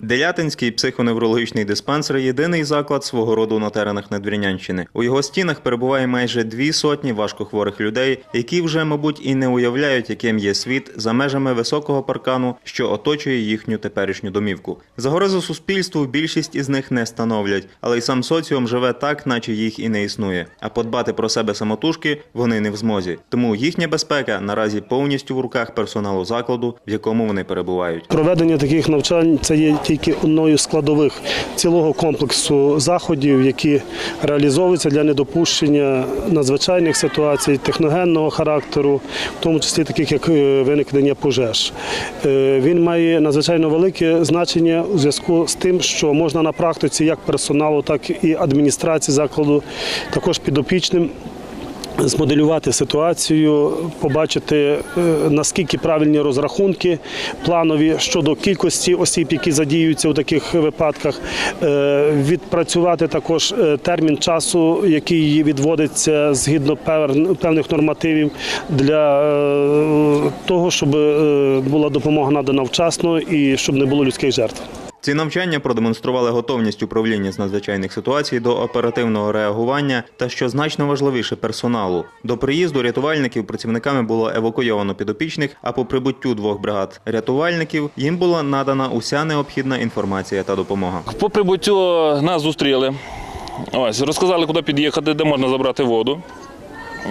Делятинський психоневрологічний диспансер єдиний заклад свого роду на теренах Надвірнянщини. У його стінах перебуває майже дві сотні важкохворих людей, які вже, мабуть, і не уявляють, яким є світ за межами високого паркану, що оточує їхню теперішню домівку. Загрозу суспільству більшість із них не становлять, але й сам соціум живе так, наче їх і не існує. А подбати про себе самотужки вони не в змозі. Тому їхня безпека наразі повністю в руках персоналу закладу, в якому вони перебувають. Проведення таких навчань це є тільки одною складових цілого комплексу заходів, які реалізовуються для недопущення надзвичайних ситуацій, техногенного характеру, в тому числі таких як е, виникнення пожеж. Е, Він має надзвичайно велике значення у зв'язку з тим, що можна на практиці як персоналу, так і адміністрації закладу, також підопічним змоделювати ситуацію, побачити е, наскільки правильні розрахунки планові щодо кількості осіб, які задіюються у таких випадках, е, відпрацювати також е, термін часу, який відводиться згідно певних нормативів для того, щоб була допомога надана вчасно і щоб не було людських жертв. Ці навчання продемонстрували готовність управління з надзвичайних ситуацій до оперативного реагування та, що значно важливіше, персоналу. До приїзду рятувальників працівниками було евакуйовано підопічних, а по прибуттю двох бригад рятувальників їм була надана уся необхідна інформація та допомога. По прибуттю нас зустріли. Ось, розказали, куди під'їхати, де можна забрати воду.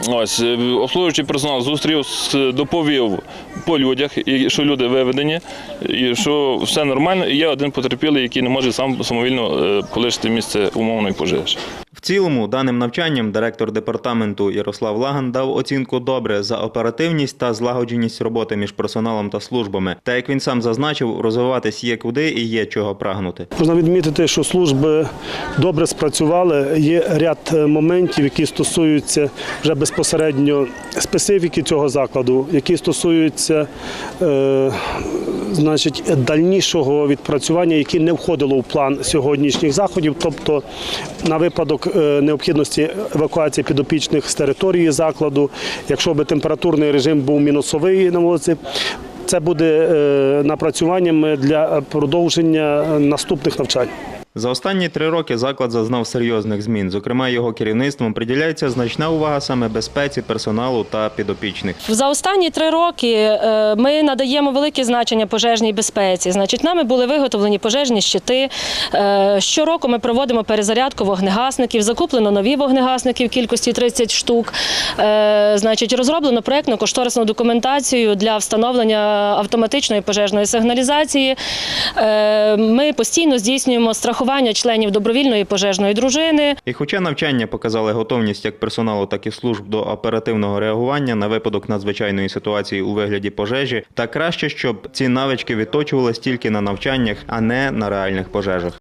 Ось, е, обслуговуючий персонал зустрів, доповів по людях, і що люди виведені, і що все нормально. І є один потерпілий, який не може сам самовільно е, полишити місце умовної пожежі. В цілому, даним навчанням директор департаменту Ярослав Лаган дав оцінку добре за оперативність та злагодженість роботи між персоналом та службами. Та як він сам зазначив, розвиватись є куди і є чого прагнути. Можна відмітити, що служби добре спрацювали. Є ряд е, моментів, які стосуються вже безпосередньо специфіки цього закладу, які стосуються е, значить, дальнішого відпрацювання, яке не входило в план сьогоднішніх заходів, тобто на випадок е, необхідності евакуації підопічних з території закладу, якщо би температурний режим був мінусовий на вулиці. Це буде е, напрацюванням для продовження наступних навчань. За останні три роки заклад зазнав серйозних змін. Зокрема, його керівництвом приділяється значна увага саме безпеці персоналу та підопічних. За останні три роки е, ми надаємо велике значення пожежній безпеці. Значить, нами були виготовлені пожежні щити. Е, Щороку ми проводимо перезарядку вогнегасників. Закуплено нові вогнегасники в кількості 30 штук. Е, Значить, розроблено проєктно-кошторисну документацію для встановлення автоматичної пожежної сигналізації. Ми постійно здійснюємо страхування членів добровільної пожежної дружини. І хоча навчання показали готовність як персоналу, так і служб до оперативного реагування на випадок надзвичайної ситуації у вигляді пожежі, та краще, щоб ці навички відточувались тільки на навчаннях, а не на реальних пожежах.